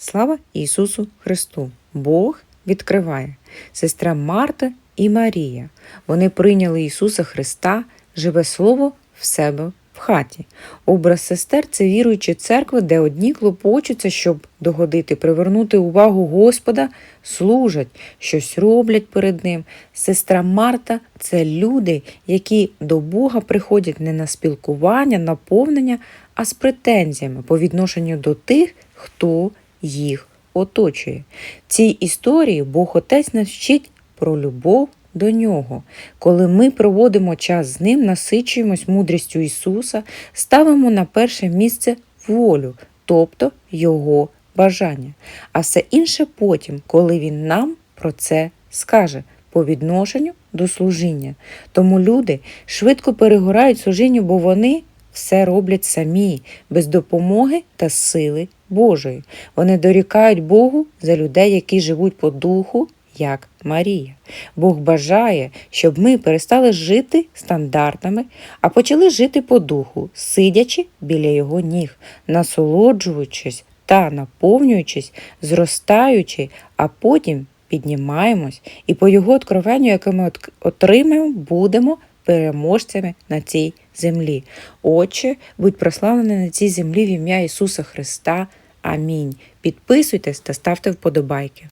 Слава Ісусу Христу! Бог відкриває. Сестра Марта і Марія. Вони прийняли Ісуса Христа, живе Слово в себе в хаті. Образ сестер це віруюча церква, де одні клопочуться, щоб догодити, привернути увагу Господа, служать, щось роблять перед Ним. Сестра Марта це люди, які до Бога приходять не на спілкування, наповнення, а з претензіями по відношенню до тих, хто їх оточує. В цій історії Бог Отець нас вчить про любов до нього. Коли ми проводимо час з ним, насичуємось мудрістю Ісуса, ставимо на перше місце волю, тобто Його бажання. А все інше потім, коли Він нам про це скаже по відношенню до служіння. Тому люди швидко перегорають служінню, бо вони все роблять самі, без допомоги та сили Божої. Вони дорікають Богу за людей, які живуть по духу, як Марія. Бог бажає, щоб ми перестали жити стандартами, а почали жити по духу, сидячи біля його ніг, насолоджуючись та наповнюючись, зростаючи, а потім піднімаємось і по його откровенню, яке ми отримаємо, будемо переможцями на цій землі. Отче, будь прославлений на цій землі в ім'я Ісуса Христа. Амінь. Підписуйтесь та ставте вподобайки.